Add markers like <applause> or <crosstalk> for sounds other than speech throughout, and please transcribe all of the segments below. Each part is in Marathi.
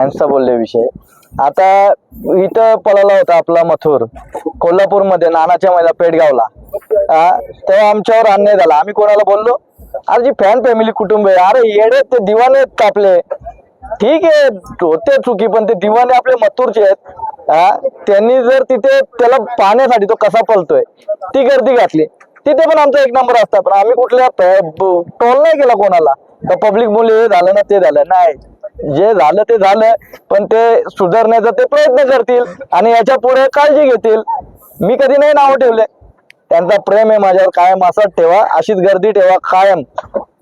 यांचा बोलले विषय. आता इथं पळाला होता आपला मथुर. कोल्हापूरमध्ये नानाच्या मैदा पेडगावला तेव्हा आमच्यावर अन्याय झाला. आम्ही कोणाला बोललो? अरे जी फॅन फॅमिली कुटुंब आहे. अरे येडे ते दिवाने आहेत आपले? ठीक आहे होते चुकी पण ते दिवाने आपले मथुरचे आहेत. हा त्यांनी जर तिथे त्याला पाहण्यासाठी तो कसा पळतोय ती गर्दी घातली. तिथे पण आमचा एक नंबर असता पण आम्ही कुठल्या टोल नाही केला कोणाला. तर पब्लिक मुले हे झालं ना ते झालं. नाही. जे झालं ते झालं पण ते सुधारण्याचा ते प्रयत्न करतील आणि याच्यापुढे काळजी घेतील. मी कधी नाही नावं ठेवले. त्यांचा प्रेम आहे माझ्यावर कायम असंच ठेवा अशीच गर्दी ठेवा कायम.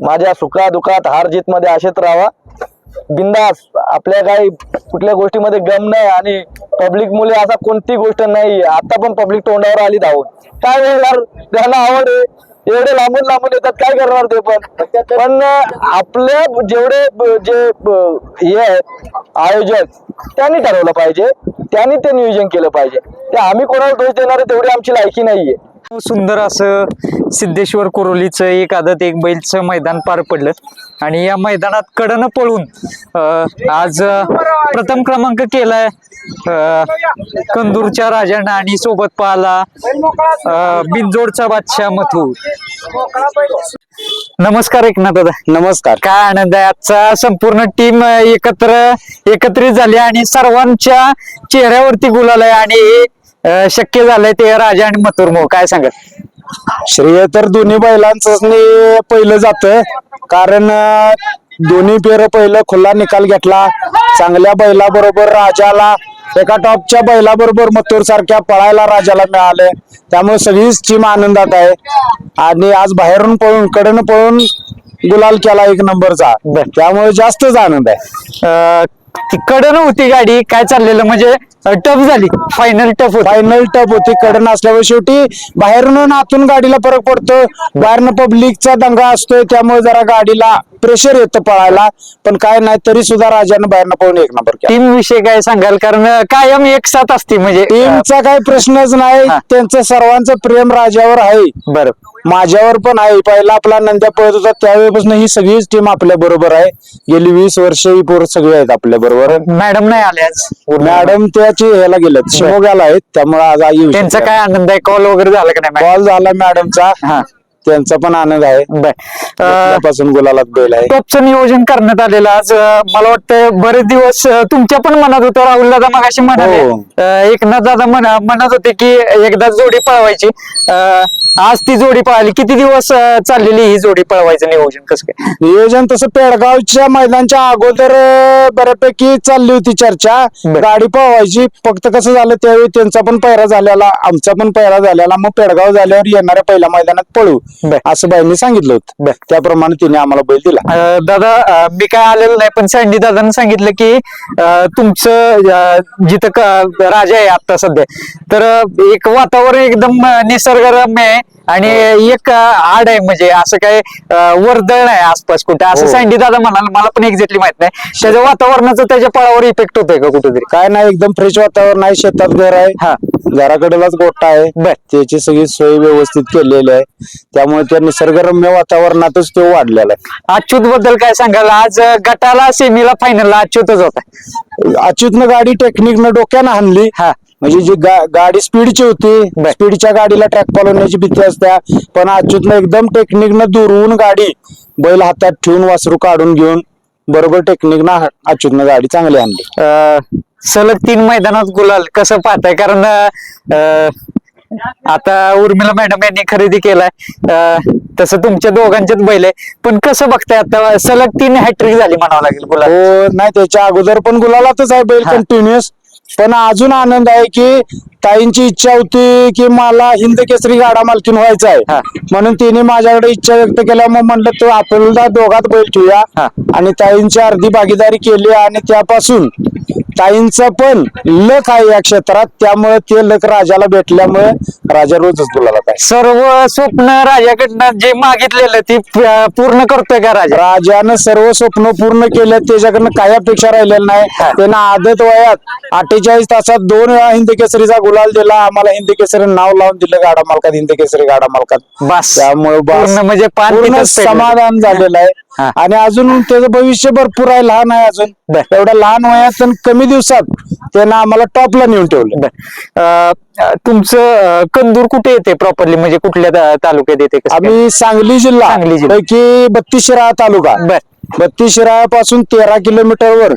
माझ्या सुखा दुखात हार जीत मध्ये असेच राहा बिंदास आपल्या काही कुठल्या गोष्टीमध्ये गम नाही आणि पब्लिक मुले असा कोणती गोष्ट नाही. आता पण पब्लिक तोंडावर आली धावून. काय मिळणार त्यांना आवड आहे. एवढे लांबून लांबून येतात काय करणार ते पण? पण आपल्या जेवढे जे हे आहेत आयोजक त्यांनी ठरवलं पाहिजे. त्यांनी ते नियोजन केलं पाहिजे. ते आम्ही कोणाला दोष देणार आहे तेवढी आमची लायकी नाहीये. सुंदर असं सिद्धेश्वर कोरोलीचं एक आदत एक बैलचं मैदान पार पडलं. आणि या मैदानात कडनं पळून आज प्रथम क्रमांक केलाय कंदूरच्या राजानं आणि सोबत पाहला अं, बिनजोडचा बादशाह मथू. नमस्कार एकनाथ दादा. नमस्कार. काय आनंद आहे आजचा? संपूर्ण टीम एकत्र एकत्रित झाली आणि सर्वांच्या चेहऱ्यावरती गुलाल आहे आणि शक्य झालंय ते राजा आणि मथुरमो काय सांगत श्रेय तर दोन्ही बैलांच पहिलं जात कारण अं, दोन्ही पेर पहिलं खुला निकाल घेतला. चांगल्या बैलाबरोबर राजाला एका टॉपच्या बैलाबरोबर मथुर सारख्या पळायला राजाला मिळाले त्यामुळे सगळीच टीम आनंदात आहे. आणि आज बाहेरून पळून कडनं पळून गुलाल केला एक नंबरचा. त्यामुळे जास्तच आनंद आहे. अं, कडन होती गाडी काय चाललेलं? म्हणजे टफ झाली. फायनल टफ होती. फायनल टफ होती. कडन असल्यामुळे शेवटी बाहेरून आतून गाडीला फरक पडतो. बाहेरनं पब्लिकचा दंगा असतोय त्यामुळे जरा गाडीला प्रेशर येतं पळायला पण काय नाही तरी सुद्धा राजानं बाहेरनं पळून एक नंबर केला. टीम विषय काय सांगाल? कारण कायम एक साथ असते म्हणजे टीमचा काही प्रश्नच नाही हा. त्यांचं सर्वांचं प्रेम राजावर आहे. बरं. माझ्यावर पण आहे. पहिला आपला नंद्या पळत होता त्यावेळेपासून ही सगळीच टीम आपल्या बरोबर आहे. गेली वीस वर्ष ही पोरं सगळी आहेत आपल्या बरोबर. मॅडम नाही आले आज. मॅडम त्याची ह्याला गेलेत शिमोग्याला आहेत त्यामुळे आज आई येऊ त्यांचा काय आनंद आहे? कॉल वगैरे झाला का नाही कॉल झाला मॅडमचा. हा. त्यांचा पण आनंद आहे. बर. पासून गुलालात बैल आहे. टॉपचं नियोजन करण्यात आलेलं आज अं, मला वाटतं बरेच दिवस अं, तुमच्या पण मनात होतं राहुल दादा मग अशी म्हणाले. हो. अं, एकनाथ दादा म्हणा- म्हणत होते की एकदा जोडी पळवायची. अं, आज ती जोडी पळाली किती दिवस अं, चाललेली ही जोडी पळवायचं नियोजन कसं काय? नियोजन तसं पेडगावच्या मैदानच्या अगोदर अं, बऱ्यापैकी चालली होती चर्चा. बर. गाडी पळवायची. फक्त कसं झालं त्यावेळी त्यांचा पण पैरा झालेला आमचा पण पैरा झालेला. मग पेडगाव झाल्यावर येणाऱ्या पहिल्या मैदानात पळू बर. असं बाईंनी सांगितलं होतं. त्याप्रमाणे तिने आम्हाला बैल दिला. अं, दादा अं, मी काय आलेलो नाही पण सँडी दादाने सांगितलं की अं, तुमचं अं, जिथं क- राजा आहे आता सध्या. तर अं, एक वातावरण एकदम अं, निसर्गरम्य आहे. आणि एक आड आहे म्हणजे असं काय वर्दळ नाही आसपास कुठे. असं हो. सँडी दादा म्हणाल मला पण एक्झॅक्टली माहीत नाही. त्याच्या वातावरणाचा त्याच्या पळावर इफेक्ट होतोय का कुठेतरी? काय नाही एकदम फ्रेश वातावरण आहे. शेतात घर हा. आहे घराकडेलाच गोठा आहे. बर. त्याची सगळी सोय व्यवस्थित केलेली आहे. त्यामुळे त्या निसर्गरम्य वातावरणातच तो वाढलेला आहे. अच्युत बद्दल काय सांगाल? आज गटाला सेमीला फायनलला अच्युतच होता. अच्युतनं गाडी टेक्निकनं डोक्यानं हाणली हा. म्हणजे जी गा- गाडी स्पीडची होती. स्पीडच्या गाडीला ट्रॅक पळवण्याची भीती असते पण अच्युतनं एकदम टेक्निकनं दुरवून गाडी बैल हातात ठेवून वासरू काढून घेऊन बरोबर टेक्निकनं अच्युतनं गाडी चांगली आणली. सलग तीन मैदानात गुलाल कसं पाहताय? कारण अं, आता उर्मिला मॅडम यांनी खरेदी केलाय. तसं तुमच्या दोघांचेच बैल आहे. पण कसं बघताय आता? सलग तीन हॅट्रिक झाली म्हणावं लागेल गुलाल हो नाही त्याच्या अगोदर पण गुलालातच आहे बैल. कंटिन्युअस पण अजून आनंद आहे की ताईंची इच्छा होती की मला हिंद केसरी गाडा मालकीन व्हायचा. आहे. म्हणून तिने माझ्याकडे इच्छा व्यक्त केल्या मग म्हणलं तो आपल्याला दोघात बैल ठेवूया. आणि ताईंची अर्धी भागीदारी केली आणि त्यापासून ताईंचा पण लक आहे या क्षेत्रात. त्यामुळे ते लक राजाला भेटल्यामुळे राजा रोजच बोलायला आहे सर्व स्वप्न राजाकडनं जे मागितलेलं ते पूर्ण करतोय का राजा? राजानं सर्व स्वप्न पूर्ण केले. त्याच्याकडनं काही अपेक्षा राहिलेल्या नाही. त्यानं आदत वयात आठ अठ्ठेचाळीस तासात दोन वेळा हिंद केसरीचा गुलाल दिला आम्हाला हिंद केसरी नाव लावून दिलं गाडा मालकात हिंद केसरी गाडा मालकात बस त्यामुळे पूर्ण म्हणजे पान पूर्ण तिथंच पेटलं. समाधान झालेलं हा. आहे आणि अजून त्याचं भविष्य भरपूर आहे लहान आहे अजून बर. एवढ्या लहान वयात आणि कमी दिवसात त्यानं आम्हाला टॉपला नेऊन ठेवलं बर. अं, अं, तुमचं अं, कंदूर कुठे येते प्रॉपरली म्हणजे कुठल्या ता- तालुक्यात येते कसं काय? आम्ही सांगली जिल्हा सांगली जिल्हा. पैकी बत्तीस शिराळा तालुका बर बत्तीस शिराळापासून तेरा किलोमीटरवर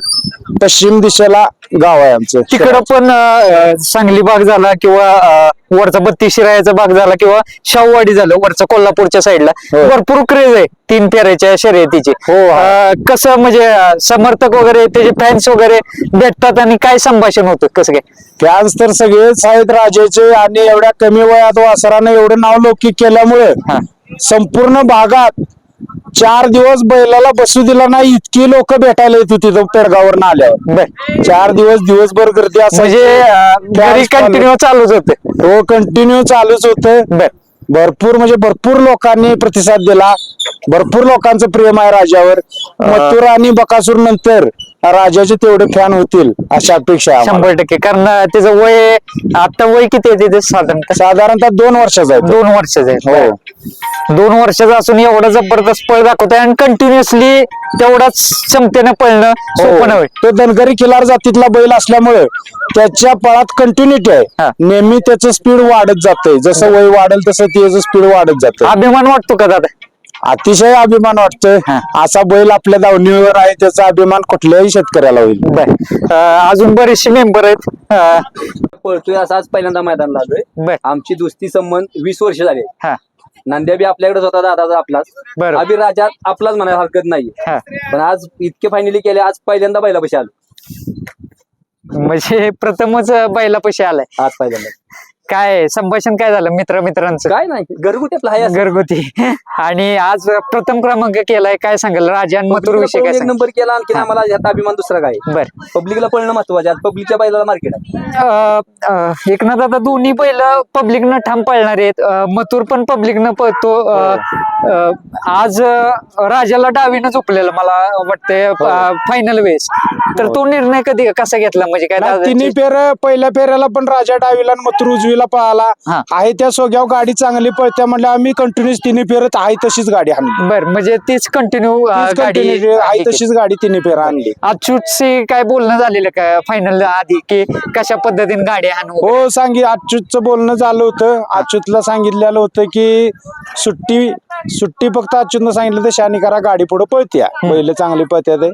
पश्चिम दिशेला गाव आहे आमचं तिकडं पण अं, सांगली भाग झाला किंवा अं, वरचा बत्तीस शिरायाचा भाग झाला किंवा शाहूवाडी झालं वरचा कोल्हापूरच्या साईडला हो. भरपूर क्रेज आहे तीन फेऱ्याच्या शर्यतीची हो, आहे. अं, कसं म्हणजे अं, समर्थक वगैरे त्याचे फॅन्स वगैरे भेटतात आणि काय संभाषण होतं कसं काय फॅन्स तर सगळेच आहेत राजाचे आणि एवढ्या कमी वयात वासरानं एवढं नाव लौकिक केल्यामुळे हा. संपूर्ण भागात चार दिवस बैलाला बसू दिला नाही इतकी लोक भेटायला येत होती तिथं पेडगावर आल्यावर. बर चार दिवस दिवसभर गर्दी म्हणजे अं, घरी. कंटिन्यू चालूच होते. हो कंटिन्यू चालूच होतं. बर भरपूर म्हणजे भरपूर लोकांनी प्रतिसाद दिला. भरपूर लोकांचं प्रेम आहे राजावर. मथुर आणि बकासूर नंतर राजाचे तेवढे फॅन होतील अशा अपेक्षा आहे आम्हाला. शंभर टक्के. कारण त्याचं वय आता वय किती आहे साधारण साधारणतः दोन वर्षाचा आहे तो. दोन वर्षाचं आहे. हो. दोन वर्षाचं असून एवढा जबरदस्त पळ दाखवत आहे आणि कंटिन्युअसली तेवढाच क्षमतेनं पळणं सोपं नव्हे तो धनगरी खिलार जातीतला बैल असल्यामुळे त्याच्या पळात कंटिन्युटी हा. आहे नेहमी त्याचं स्पीड वाढत जातंय. जसं वय वाढेल तसं त्याचं स्पीड वाढत जातं अभिमान वाटतो का दादा? अतिशय अभिमान वाटतोय. हा. असा बैल आपल्या दावणीवर आहे त्याचा अभिमान कुठल्याही शेतकऱ्याला होईल. बर. अजून बरेचसे मेंबर आहेत. अं, पळतोय असा आज पहिल्यांदा मैदान आलोय बर. आमची दोस्ती संबंध वीस वर्ष झाले. हा. नांद्या बी आपल्याकडेच होता दादाचा आपलाच. अभि राजा आपलाच म्हणायला हरकत नाही हा. पण आज इतके फायनली केले आज पहिल्यांदा बैलापाशी आलो. म्हणजे प्रथमच बैला पैसे आलाय. आज पहिल्यांदा. काय संभाषण काय झालं मित्र मित्रांचं काय नाही घरगुती आपला हाय असं. घरगुती. आणि आज प्रथम क्रमांक केलाय काय सांगाल? राजा आणि मथुर विषय पळून एक सांगाल? नंबर केला आणखी आम्हाला यात अभिमान दुसरा काय? बर. पब्लिकला पळणं महत्वाचं आज पब्लिकच्या बैलाला मार्केट आहे. अं, अं, एकनाथ आता दोन्ही बैल पब्लिकनं ठाम पळणार आहेत. अं, मथुर पण पब्लिकनं पळतो. अं, अं, आज अं, राजाला डावीनं झोपलेलं मला वाटतंय फायनल वेळेस. तर तो निर्णय कधी कसा घेतला? म्हणजे काय नाही, दादाची- तिन्ही फेर पहिल्या फेऱ्याला पण राजा डावीला आणि मथुर उजवीला पळाला. हा. आहे त्या सोग्याव गाडी चांगली पळत्या म्हणलं आम्ही कंटिन्यूस तिन्ही फेरत आहे तशीच गाडी आणली. बर म्हणजे तीच कंटिन्यू तीच गाडी continue आहे तशीच गाडी तिन्ही फेर आणली. अच्युतशी काय बोलणं झालेलं का? फायनल आधी की कशा पद्धतीने गाडी आणू? हो सांगी अच्युतचं बोलणं झालं होतं. अच्युतला सांगितलेलं होतं की सुट्टी सुट्टी फक्त अच्युतनं सांगितलं तर शानी करा गाडी पुढे पळत्या. पहिले चांगली पळत्या ते.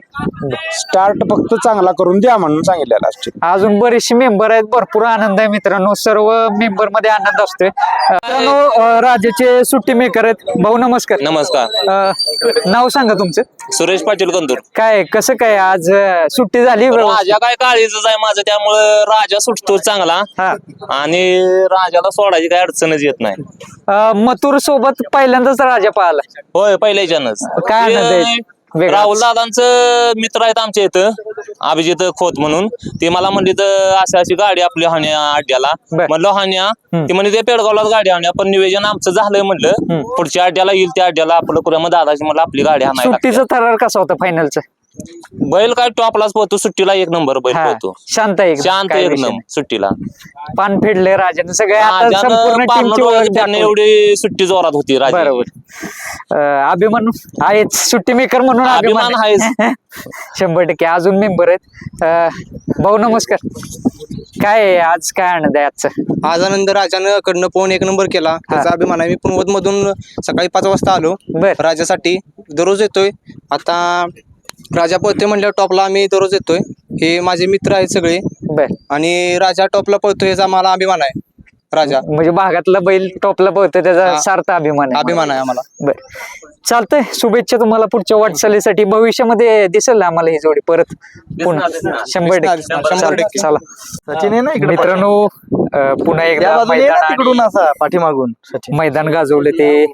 स्टार्ट फक्त चांगला करून द्या म्हणून सांगितलेलं अच्युत अजून बरेचसे मेंबर आहेत भरपूर आनंद आहे मित्रांनो. सर्व मेंबरमध्ये आनंद असतोय. अं, मित्रांनो अं, राजाचे सुट्टी मेकर आहेत. भाऊ नमस्कार. नमस्कार. अं, नाव सांगा तुमचं. सुरेश पाटील कंदूर काय कसं काय आज अं, सुट्टी झाली व्यवस्थित? राजा काय काळीच आहे माझं त्यामुळं राजा सुटतो चांगला. हा. आणि राजाला सोडायची काय अडचणच येत नाही. मथुर सोबत पहिल्यांदाच राजा पाहिला होय पहिल्याच्यानंच काय आनंद आहे? वेगळाच. राहुल दादांचं मित्र आहेत आमच्या इथं अभिजित खोत म्हणून ते मला म्हणले तर अशी अशी गाडी आपली हाण्या अड्ड्याला बर. म्हणलं हाण्या हम्म. ते म्हणजे ते पेडगावलाच गाडी हाण्या पण नियोजन आमचं झालंय म्हणलं. पुढच्या अड्ड्याला येईल त्या अड्ड्याला आपलं करूया मग दादाची म्हणलं आपली गाडी हाणायला सुट्टीचा थरार कसा होता फायनलचा बैल काय टॉपलाच पोहतो सुट्टीला एक नंबर बैल पोहतो शांत आहे एकदम, शांत काय एक विषय नंबर नाही. सुट्टीला पान फेडले राजाने सगळे आता राजानं संपूर्ण पारणं टीमची डोळ्यात ओळख फिरणे दाखवली. एवढी सुट्टी जोरात होती राजा बरोबर. अं, अभिमान आहेच सुट्टी मेकर म्हणून अभिमान आहे. <laughs> शंभर टक्के अजून मेंबर आहेत. अं, भाऊ नमस्कार. काय आहे आज काय आनंद आहे आजचा? आज आनंद राजानं कडनं पोहून एक नंबर केला. त्याचा अभिमान आहे. मी पुनवत मधून सकाळी पाच वाजता आलो. बर. राजासाठी दररोज येतोय. आता राजा पळतोय म्हणल्यावर टॉपला आम्ही दररोज येतोय. हे माझे मित्र आहेत सगळे. बर. आणि राजा टॉपला पळतोय याचा मला अभिमान आहे. राजा. म्हणजे भागातला बैल टॉपला पळतो त्याचा हा. सार्थ अभिमान आहे. अभिमान आहे आम्हाला. बर. चालतंय. शुभेच्छा तुम्हाला पुढच्या वाटचालीसाठी. भविष्यामध्ये दिसेल आम्हाला ही जोडी परत पुन्हा? शंभर दिसणार, टक्के. दिसणार, शंभर टक्के. चला. सचिन आहे ना इकडे मित्रांनो अं, पुन्हा त्या एकदा बाजूने ये ना मैदान तिकडून असा पाठीमागून सचिन. मैदान गाजवले ते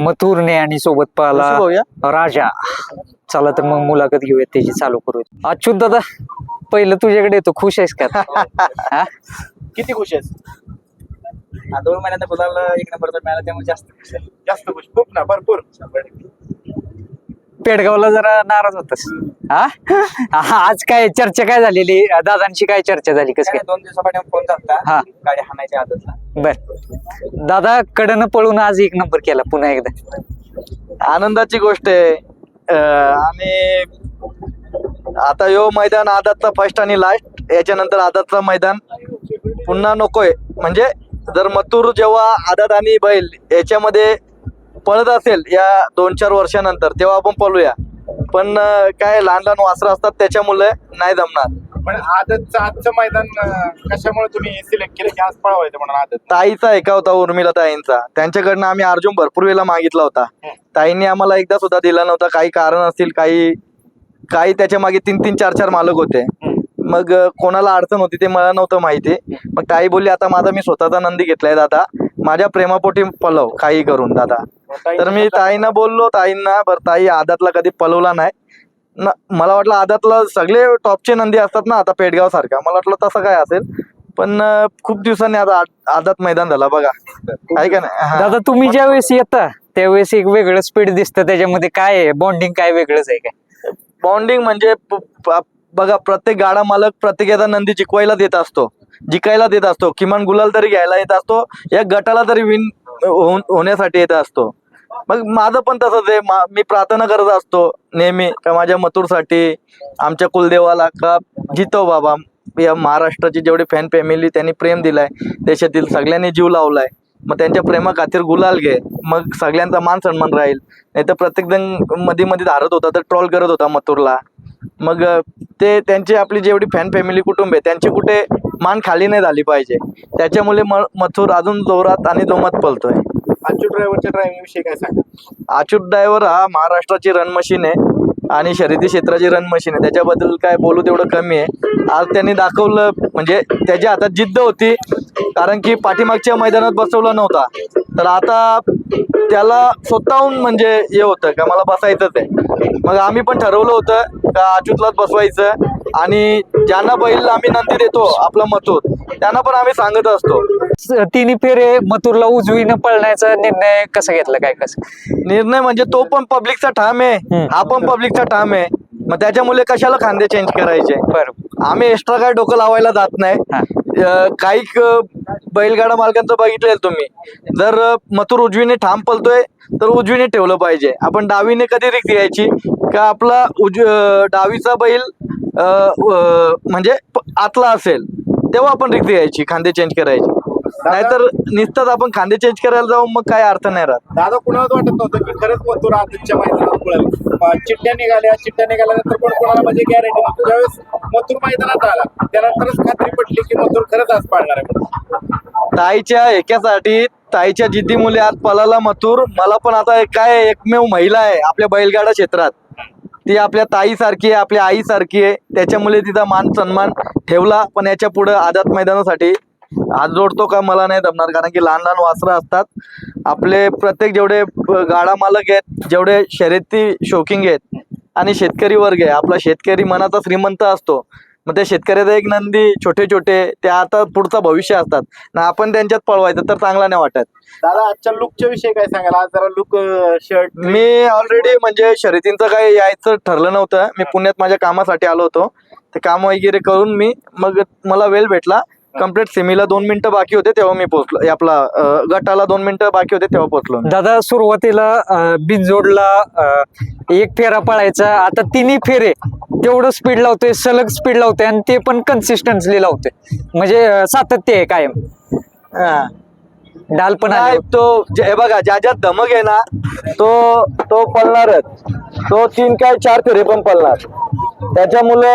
मथुरने आणि सोबत पाहला? राजा. चला तर मग मुलाखत घेऊयात त्याची चालू करूयात. अच्युत दादा पहिलं तुझ्याकडे येतो. खुश आहेस का? <laughs> हा? किती खुश आहेस? दोन महिन्यात गुलाल एक नंबरचा मिळाला त्यामुळे जास्त खुश आहे. जास्त खुश. खूप ना भरपूर. पेडगावला जरा नाराज होतस. हा? आज काय चर्चा काय झालेली? दादांची काय चर्चा झाली? कस काय? दोन दिवसापाठी फोन झाला हा. गाडी हाणायच्या आदतला. बर. दादा कडनं पळून आज एक नंबर केला पुन्हा एकदा. आनंदाची गोष्ट आहे. अं, आणि आता यो मैदान आदातचा फर्स्ट आणि लास्ट याच्यानंतर आदातचा मैदान. पुन्हा नकोय. म्हणजे जर मथुर जेव्हा आदात आणि बैल याच्यामध्ये पळत असेल या दोन चार वर्षानंतर तेव्हा आपण पळूया. पण काय लहान लहान वासरं असतात त्याच्यामुळे नाही जमणार. पण आदतचं आजचं मैदान कशामुळे तुम्ही सिलेक्ट केलं की आज पळवायचं म्हणून आदत? ताईचा एका होता उर्मिला ताईंचा. त्यांच्याकडनं आम्ही अर्जुन भरपूर वेळेला मागितला होता. ताईंनी आम्हाला एकदा सुद्धा दिला नव्हता. काही कारण असतील काही काही त्याच्यामागे तीन तीन चार चार मालक होते. मग कोणाला अडचण होती ते मला नव्हतं माहिती. मग ताई बोलली आता माझा मी स्वतःचा नंदी घेतलाय दादा. माझ्या प्रेमापोटी पलव काही करून दादा. तर मी ताईंना बोललो ताईंना बरं ताई आदातला कधी पलवला नाही. न मला वाटलं आदातला सगळे टॉपचे नंदी असतात ना आता पेडगाव सारखा. मला वाटलं तसं काय असेल. पण खूप दिवसांनी आता आद- आदात मैदान झाला बघा. आहे का नाही. दादा तुम्ही ज्या वेळेस येता त्यावेळेस एक वेगळं स्पीड दिसतं. त्याच्यामध्ये काय आहे? बॉन्डिंग काय वेगळंच आहे काय? बॉन्डिंग म्हणजे बघा प्रत्येक गाडा मालक प्रत्येकाचा नंदी जिकवायला देत असतो. जिकायला देत असतो. किमान गुलाल तरी घ्यायला येत असतो. या गटाला तरी विन होण्यासाठी येत असतो. मग माझं पण तसंच आहे. मी प्रार्थना करत असतो. नेहमी का माझ्या मथुरसाठी आमच्या कुलदेवाला का जितो बाबा. या महाराष्ट्राची जेवढी फॅन फॅमिली त्यांनी प्रेम दिलाय देशातील सगळ्यांनी जीव लावलाय. मग त्यांच्या प्रेमा खातीर गुलाल घे. मग सगळ्यांचा मान सन्मान राहील. नाही तर प्रत्येक जणमध्ये मध्ये धारत होता तर ट्रॉल करत होता मथुरला. मग ते त्यांची आपली जेवढी फॅन फॅमिली कुटुंब आहे त्यांची कुठे मान खाली नाही झाली पाहिजे. त्याच्यामुळे म मथुर अजून जोरात आणि जोमात पळतोय. अच्युत ड्रायव्हरच्या ड्रायव्हिंग विषयी काय सांगा अच्युत ड्रायव्हर हा महाराष्ट्राची रन मशीन आहे आणि शर्यती क्षेत्राची रन मशीन आहे. त्याच्याबद्दल काय बोलू तेवढं कमी आहे. आज त्यांनी दाखवलं म्हणजे त्याच्या हातात जिद्द होती कारण की पाठीमागच्या मैदानात बसवला नव्हता. तर आता त्याला स्वतःहून म्हणजे हे होतं का मला बसायचंच आहे. मग आम्ही पण ठरवलं होतं का अच्युतलाच बसवायचं आणि ज्यांना बैल आम्ही नंदी देतो आपला मथूर त्यांना पण आम्ही सांगत असतो. तिन्ही फेरे मथुरला उजवीनं पळण्याचा निर्णय कसा घेतला काय कसं? निर्णय म्हणजे तो पण पब्लिकचा ठाम आहे. हा पण पब्लिकचा ठाम आहे. मग त्याच्यामुळे कशाला खांदे चेंज करायचे? बरं आम्ही एक्स्ट्रा काय डोकं लावायला जात. नाही. काही बैलगाडा मालकांचं बघितलेल तुम्ही. जर मथुर उजवीने ठाम पलतोय तर उजवीने ठेवलं पाहिजे. आपण डावीने कधी रिक्स घ्यायची? का आपला उज डावीचा बैल म्हणजे आतला असेल तेव्हा आपण रिक्स घ्यायची खांदे चेंज करायची. नाहीतर नुसतंच आपण खांदे चेंज करायला जाऊ मग काय अर्थ नाही राहत. दादा कुणालाच वाटत नव्हतं की खरंच मथुर आदतच्या मैदानात पळेल अं, चिठ्ठ्या निघाल्या चिठ्ठ्या निघाल्यानंतर पण कोणाला म्हणजे गॅरंटी नव्हती. ज्यावेळेस मथुर मैदानात आला त्यानंतरच खात्री पटली की मथुर खरंच आज पाळणार आहे. ताईच्या एकासाठी ताईच्या जिद्दीमुळे आज पलाला मथुर. मला पण आता एक काय एकमेव महिला आहे आपल्या बैलगाडा क्षेत्रात. ती आपल्या ताईसारखी आहे आपल्या आईसारखी आहे. त्याच्यामुळे तिचा मान सन्मान ठेवला पण याच्यापुढे आझाद मैदानासाठी हात जोडतो का मला नाही जमणार. कारण की लहान लहान वासरं असतात. आपले प्रत्येक जेवढे गाडा मालक आहेत जेवढे शर्यती शौकिंग आहेत आणि शेतकरी वर्ग आहे. आपला शेतकरी मनाचा श्रीमंत असतो. मग त्या शेतकऱ्याचा एक नंदी छोटे छोटे ते आता पुढचं भविष्य असतात. ना आपण त्यांच्यात पळवायचं तर चांगला नाही वाटत. दादा आजच्या लुकच्या विषयी काय सांगाल? आज जरा लुक शर्ट मी ऑलरेडी म्हणजे शर्यतींचं काही यायचं ठरलं नव्हतं. मी पुण्यात माझ्या कामासाठी आलो होतो. ते काम वगैरे करून मी मग मला वेळ भेटला. कंप्लीट सेमीला दोन मिनिटं बाकी होते तेव्हा मी पोहोचलो आपला अं, गटाला दोन मिनिटं बाकी होते तेव्हा पोहोचलो मी. दादा सुरुवातीला अं, बिनजोडला अं, एक फेरा पळायचा आता तिन्ही फेरे तेवढं स्पीड लावतोय सलग स्पीड लावतोय आणि ते पण कन्सिस्टन्सली लावतोय म्हणजे अं, सातत्य आहे कायम हा. डाल पण आले. नाही तो जे- हे बघा ज्या ज्यात धमक आहे ना तो तो पळणारच तो तीन काय चार फेरे पण पळणार त्याच्यामुळे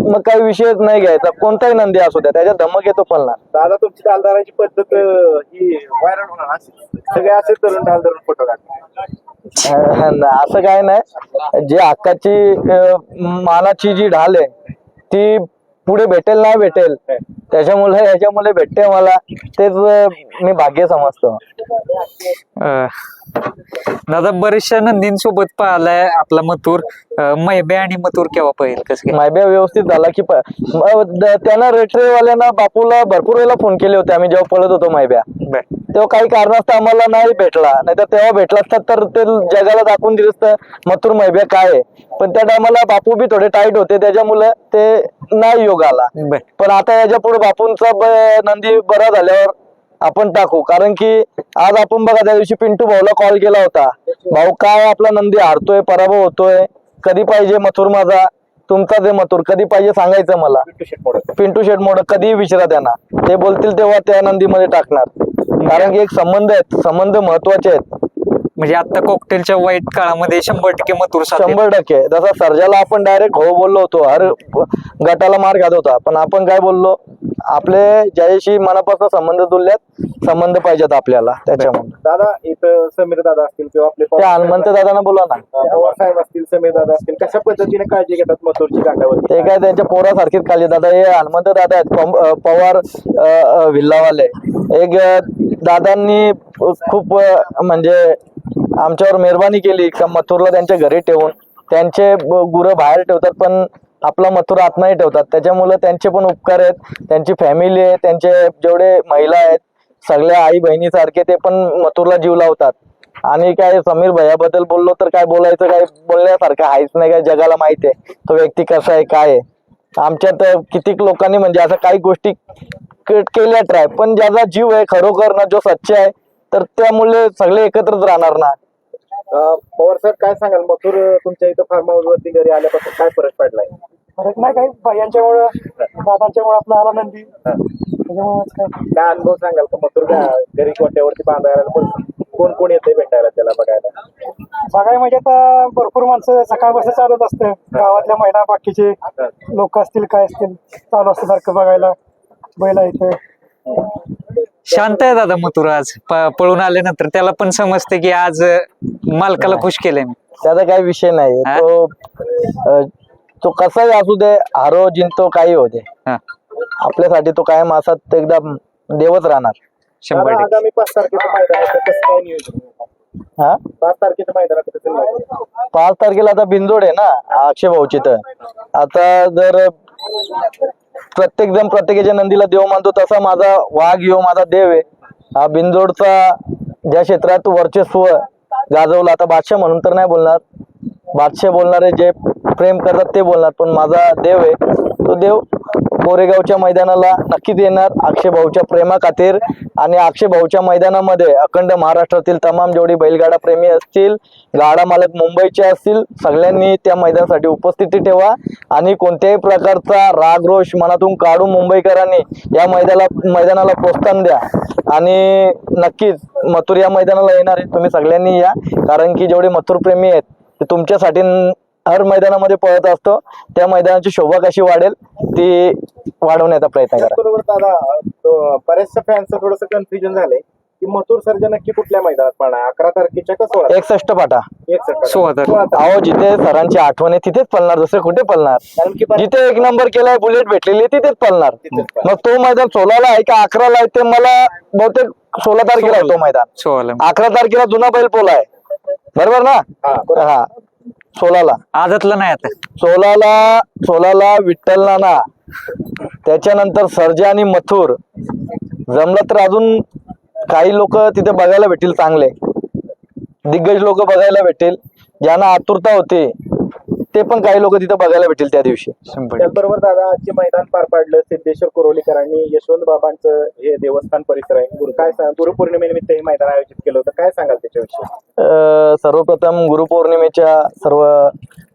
मग काही विषयच नाही घ्यायचा. कोणताही नंदी असू द्या त्याच्यात धमक आहे तो पळणार दादा तुमची डालदाराची पद्धत अं, ही व्हायरल होणार असेल. सगळे असे तरुण डाल धरून फोटो काढतात. <laughs> असं काय नाही. जे हक्काची अं, मानाची जी ढाल आहे ती पुढे भेटेल नाही भेटेल. त्याच्यामुळे याच्यामुळे भेटते मला. तेच अं, मी भाग्य समजतो. अं, दादा बरेचशा नंदींसोबत पाहिलाय आपला मथुर. अं, मैबे आणि मथुर केव्हा पाहिल? कसं काय? मायब्या व्यवस्थित झाला की प- म- द- त्यांना रेटरेवाल्यांना बापूला भरपूर वेळेला फोन केले होते आम्ही जेव्हा पळत होतो मायब्या बर. तेव्हा काही कारणास्तव आम्हाला नाही भेटला. नाही तर तेव्हा भेटला असता तर ते जगाला दाखवून दिलं असतं मथुर मैब्या काय आहे. पण त्या टायमाला बापू बी थोडे टाईट होते त्याच्यामुळे ते नाही योग आला. बर. पण आता याच्यापुढे बापूंचा ब- नंदी बरा झाल्यावर आपण टाकू. कारण की आज आपण बघा त्या दिवशी पिंटू भाऊला कॉल केला होता भाऊ काय आपला नंदी हारतोय पराभव होतोय कधी पाहिजे मथुर माझा तुमचा ते मथुर कधी पाहिजे सांगायचं मला? पिंटू शेट मोड कधीही विचारा त्यांना. ते बोलतील तेव्हा त्या नंदीमध्ये टाकणार. कारण की एक संबंध आहेत संबंध महत्त्वाचे आहेत. म्हणजे आता कॉकटेलच्या वाईट काळामध्ये शंभर टक्के मथुर साथ शंभर टक्के. जसा सर्जाला आपण डायरेक्ट हो बोललो होतो हर गटाला मार खात होता पण आपण काय बोललो? आपले ज्याच्याशी मनापासून संबंध जुळल्यात संबंध पाहिजेत आपल्याला त्याच्यामुळे. दादा इथं समीर दादा असतील किंवा आपले ते हनुमंत दादांना बोला ना. पवार साहेब असतील समीर दादा असतील कशा पद्धतीने काळजी घेतात मथुरची ते काय त्यांच्या पोरासारखीच खाली दादा हे हनुमंत दादा आहेत पम- अं, पवार अं, अं, विल्लावाले. एक अं, दादांनी खूप अं, म्हणजे आमच्यावर मेहरबानी केली का मथुरला त्यांच्या घरी ठेवून. त्यांचे ब- गुरं बाहेर ठेवतात पण आपला मथुर नाही ठेवतात. त्याच्यामुळे त्यांचे पण उपकार आहेत. त्यांची फॅमिली आहे. त्यांचे जेवढे महिला आहेत सगळ्या आई बहिणीसारखे ते पण मथुरला जीव लावतात. आणि काय समीर भैयाबद्दल बोललो तर काय बोलायचं काय बोलण्यासारखं आहेच नाही. काय जगाला माहिती आहे. तो व्यक्ती कसा आहे काय आहे. आमच्यात कितीक लोकांनी म्हणजे असं काही गोष्टी केल्या ट्राय पण ज्याचा जीव आहे खरोखर ना जो सच्चा आहे तर त्यामुळे सगळे एकत्रच राहणार ना. पवार साहेब काय सांगाल? मथुर तुमच्या इथं फार्म हाऊस वरती घरी आल्यापासून काय फरक पडलाय? फरक नाही काही. भैयांच्यामुळं दादांच्यामुळे आपला आला नंदी. त्याच्यामुळेच काय. काय अनुभव सांगाल का मथुर? घरी कोट्यावरती बांधायला पण कोण कोण येते भेटायला त्याला बघायला? बघाय म्हणजे आता भरपूर माणसं सकाळपासून चालत असतं. गावातल्या महिला बाकीचे लोक असतील काय असतील चालू असतं सारखं बघायला. बैला इथे शांत आहे दादा मथुर आज. प- पळून आल्यानंतर त्याला पण समजते की आज अं, मालकाला खुश केलंय मी. त्याचा काही विषय नाही. हा? तो अं, तो कसाही असू दे हारो जिंकतो काही होते हा. आपल्यासाठी तो कायम असाच एकदम देवच राहणार. शंभर दादा, टक्के. आगामी पाच कसं काय नियोजन हा? पाच कसं नियोजन? पाच तारखेला आता बिंदोड आहे ना अक्षय भाऊची तर. आता जर प्रत्येक जण प्रत्येकाच्या नंदीला देव मानतो तसा माझा वाघ येऊ माझा देव आहे. हा बिंदोडचा ज्या क्षेत्रात वर्चस्व गाजवलं आता बादशाह म्हणून तर नाही बोलणार. बादशाह बोलणारे जे प्रेम करतात ते बोलणार पण माझा देव आहे. तो देव कोरेगावच्या मैदानाला नक्कीच येणार. अक्षय भाऊच्या प्रेमाखातीर आणि अक्षय भाऊच्या मैदानामध्ये अखंड महाराष्ट्रातील तमाम जेवढी बैलगाडा प्रेमी असतील गाडा मालक मुंबईचे असतील सगळ्यांनी त्या मैदानासाठी उपस्थिती ठेवा आणि कोणत्याही प्रकारचा राग रोष मनातून काढून मुंबईकरांनी या मैदाला मैदानाला प्रोत्साहन द्या. आणि नक्कीच मथुर या मैदानाला येणार आहे. तुम्ही सगळ्यांनी या कारण की जेवढे मथुर प्रेमी आहेत ते तुमच्यासाठी हर मैदानामध्ये पळत असतो. त्या मैदानाची शोभा कशी वाढेल ती वाढवण्याचा प्रयत्न करा. त्याचबरोबर दादा तो बऱ्याचशा फॅन्सचं थोडंसं कन्फ्युजन झालंय की मथुर सर्जा नक्की कुठल्या मैदानात पळणार? अकरा तारखेच्या का सोळा एकसष्ट पाटा. एक. सोळा. अहो जिथे सरांची आठवण आहे तिथेच पळणार दुसरे कुठे पळणार? कारण की बऱ्याच- जिथे एक नंबर केलाय बुलेट भेटलेली आहे तिथेच पळणार. तिथेच पळणार. मग तो मैदान सोळाला आहे का अकराला आहे ते मला बहुतेक सोळा तारखेला आहे तो मैदान. सोळाला. अकरा तारखेला जुना बैलपोला आहे बरोबर ना? हा, बरोबर. हा. सोळाला आदतला नाही आता. सोलाला सोलाला विठ्ठल नाना त्याच्यानंतर सर्जा आणि मथुर. जमलं तर अजून काही लोक तिथे बघायला भेटतील चांगले. दिग्गज लोक बघायला भेटेल ज्यांना आतुरता होते. ते पण काही लोक तिथे बघायला भेटतील त्या दिवशी. शंभर. त्याचबरोबर दादा आजचे मैदान पार पाडलं. सिद्धेश्वर कोरोलीकरांनी यशवंत बाबांचं हे देवस्थान परिसर आहे. गुरु काय सांग गुरुपौर्णिमेनिमित्त हे मैदान आयोजित केलं होतं. काय सांगाल त्याच्याविषयी? सर्वप्रथम गुरुपौर्णिमेच्या सर्व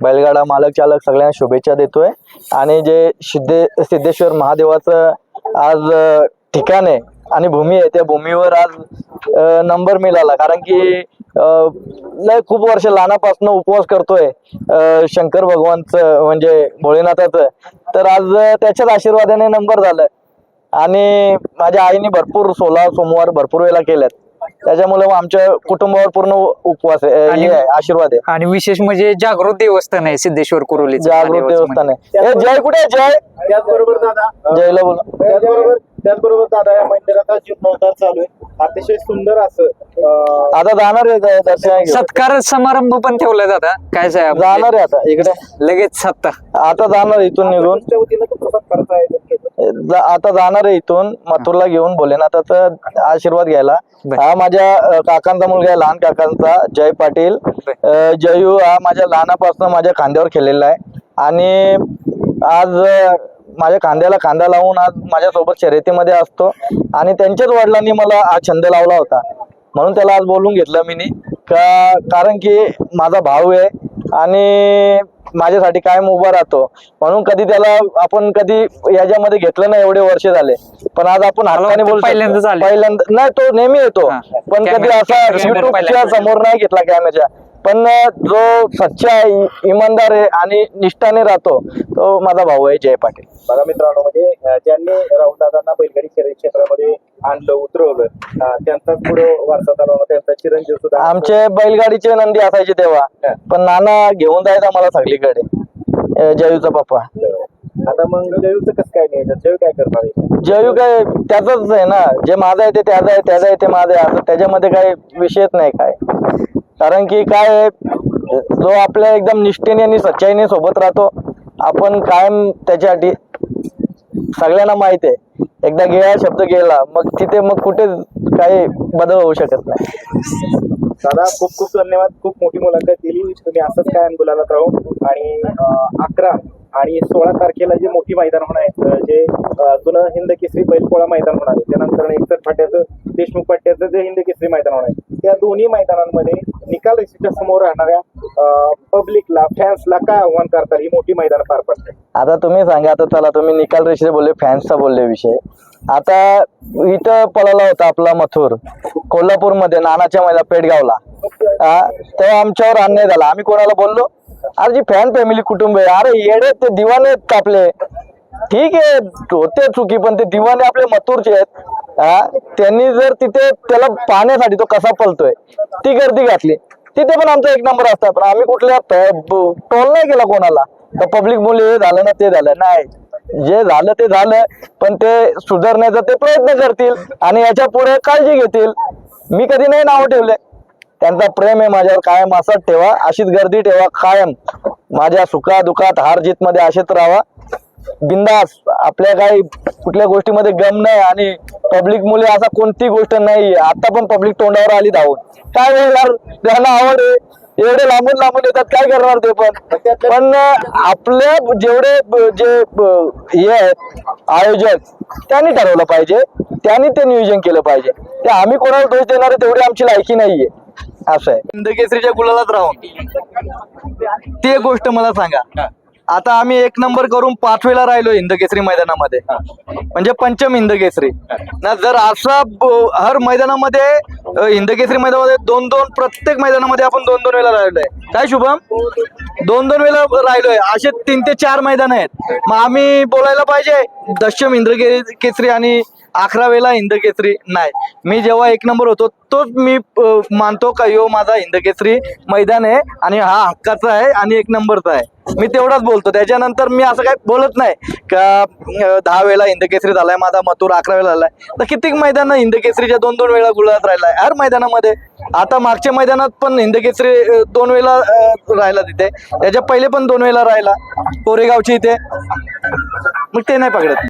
बैलगाडा मालक चालक सगळ्यांना शुभेच्छा देतोय. आणि जे सिद्धे सिद्धेश्वर महादेवाचं आज ठिकाण आहे आणि भूमी आहे त्या भूमीवर आज नंबर मिळाला. कारण की अ, लय खूप वर्ष लहानापासून उपवास करतोय शंकर भगवानचं म्हणजे भोळेनाथाचं तर आज त्याच्याच आशीर्वादाने नंबर झालं. आणि माझ्या आईने भरपूर सोळा सोमवार भरपूर वेळेला केल्यात. त्याच्यामुळे मग आमच्या कुटुंबावर पूर्ण उपवास आहे हे आशीर्वाद आहे. आणि विशेष म्हणजे जागृत देवस्थान आहे सिद्धेश्वर कुरोली जागृत देवस्थान आहे. जय कुठे आहे? जय? त्याचबरोबर दादा जयला बोला. त्याचबरोबर दादा या मंदिराचा जीर्णोद्धार चालू आहे? अतिशय सुंदर असं अं, आता जाणार आहे द- दर्शन घेऊन. सत्कार समारंभ पण ठेवला जाता काय साहेब? जाणार आहे आता इकडे. लगेच सत्ता. आता जाणार इथून निघून. तुमच्या वतीनं तो प्रसाद करता येतो जा- आता जाणार आहे इथून मथुरला घेऊन भोलेनाथाचा आशीर्वाद घ्यायला. बर. हा माझ्या अ, काकांचा मुलगा आहे लहान काकांचा जय पाटील. अ, जयू हा माझ्या लहानापासून माझ्या खांद्यावर खेळलेला आहे. आणि आज अ, माझ्या खांद्याला खांदा लावून आज माझ्यासोबत शर्यतीमध्ये असतो आणि त्यांच्याच वडिलांनी मला हा छंद लावला होता म्हणून त्याला आज बोलून घेतलं मी का कारण की माझा भाऊ आहे आणि माझ्यासाठी कायम उभा राहतो म्हणून कधी त्याला आपण कधी याच्यामध्ये घेतलं नाही एवढे वर्ष झाले पण आज आपण हाताने वाटतं बोलू शकतो. पहिल्यांदाच आले. पहिल्यांदा नाही तो नेहमी येतो. पण कधी असा युट्यूबच्या. समोर नाही घेतला कॅमेऱ्याच्या पण जो सच्चा इमानदार आहे आणि निष्ठाने राहतो तो माझा भाऊ आहे जय पाटील. बघा मित्रांनो म्हणजे ज्यांनी राहुल दादांना बैलगाडी शर्यत क्षेत्रामध्ये आणलं उतरवलं अं, त्यांचाच पुढे वारसा चालवला त्यांचा चिरंजीव सुद्धा आमचे बैलगाडीचे नंदी असायचे तेव्हा पण नाना घेऊन जायचा मला सगळीकडे. जयूचा पप्पा. आता मग जयूचं कसं काय नियोजन? जयू काय करणार आहे? जयू काय त्याच आहे ना. जे माझं आहे ते त्याचं आहे त्याचं आहे ते माझं आहे. असं त्याच्यामध्ये काही विषयच नाही काय. कारण की काय आहे, जो आपल्या एकदम निष्ठेने आणि सच्चाईने सोबत राहतो आपण कायम त्याच्यासाठी सगळ्यांना माहीत आहे. एकदा गेला शब्द गेला मग तिथे मग कुठे काही बदल होऊ शकत नाही. दादा खूप खूप धन्यवाद. खूप मोठी मुलाखत दिली. तुम्ही असंच काय गुलाबात राहू. आणि अं, अकरा आणि सोळा तारखेला जे मोठी मैदान होणार आहे जे जुनं हिंद केसरी बैलपोळा मैदान होणार आहे त्यानंतर एकसठ फाट्याचं देशमुख फाट्याचं जे हिंद केसरी मैदान होणार आहे त्या दोन्ही मैदानांमध्ये निकाल रेषेच्या समोर राहणाऱ्या पब्लिकला फॅन्सला काय आव्हान करतात ही मोठी मैदान पार पडतात आता तुम्ही सांगा आता चला तुम्ही निकाल रेषेचे बोलले फॅन्सचा बोलले विषय. आता इथं पळाला होता आपला मथुर कोल्हापूरमध्ये नानाच्या मैदा पेटगावला. तेव्हा आमच्यावर अन्याय झाला. आम्ही कोणाला बोललो? अरे जी फॅन फॅमिली कुटुंब आहे. अरे येडे ते दिवाने आहेत आपले? ठीक आहे होते चुकी पण ते दिवाने आपले मथुरचे आहेत. हा? त्यांनी जर तिथे त्याला पाहण्यासाठी तो कसा पलतोय ती गर्दी घातली. तिथे पण आमचा एक नंबर असता पण आम्ही कुठल्या टोल नाही केला कोणाला. तर पब्लिक मुले हे झालं ना ते झालं. नाही. जे झालं ते झालं. पण ते सुधारण्याचा ते प्रयत्न करतील आणि याच्यापुढे काळजी घेतील. मी कधी नाही नाव ठेवले. त्यांचा प्रेम आहे माझ्यावर कायम असंच ठेवा. अशीच गर्दी ठेवा कायम. माझ्या सुखा दुखात हार जीत मध्ये असेच राहा बिंदास आपल्या काही कुठल्या गोष्टीमध्ये गम नाही आणि पब्लिक मुले असा कोणती गोष्ट नाही. आता पण पब्लिक तोंडावर आली धावून काय होणार? त्यांना आवड आहे. एवढे लांबून लांबून येतात काय करणार ते पण? पण आपले जेवढे जे हे आहेत आयोजक त्यांनी ठरवलं पाहिजे. त्यांनी ते नियोजन केलं पाहिजे. ते आम्ही कोणाला दोष देणार आहे तेवढी आमची लायकी नाहीये. असं आहे. हिंदकेसरीच्या गुलालात राहून. ती गोष्ट मला सांगा. आता आम्ही एक नंबर करून पाचवेला राहिलो हिंदकेसरी मैदानामध्ये. म्हणजे पंचम हिंदकेसरी. ना जर असा हर मैदानामध्ये हिंदकेसरी मैदानामध्ये दोन दोन प्रत्येक मैदानामध्ये आपण दोन दोन वेळा राहिलोय. काय शुभम? दोन दोन वेळा राहिलोय. असे तीन ते चार मैदान आहेत. मग आम्ही बोलायला पाहिजे दशम इंद्र केसरी आणि अकरा वेळा हिंदकेसरी नाही. मी जेव्हा एक नंबर होतो तोच मी मानतो का यो माझा हिंदकेसरी मैदान आहे आणि हा हक्काचा आहे आणि एक नंबरचा आहे. मी तेवढाच बोलतो. त्याच्यानंतर मी असं काही बोलत नाही का दहा वेळा हिंदकेसरी झालाय माझा मथुर अकरा वेळा झालाय. तर कित्येक मैदान हिंदकेसरीच्या दोन दोन वेळा गुळात राहिलाय. हर मैदानामध्ये. आता मागच्या मैदानात पण हिंदकेसरी दोन वेळा राहिला तिथे. त्याच्या पहिले पण दोन वेळा राहिला. कोरेगावची इथे. मग ते नाही पकडत.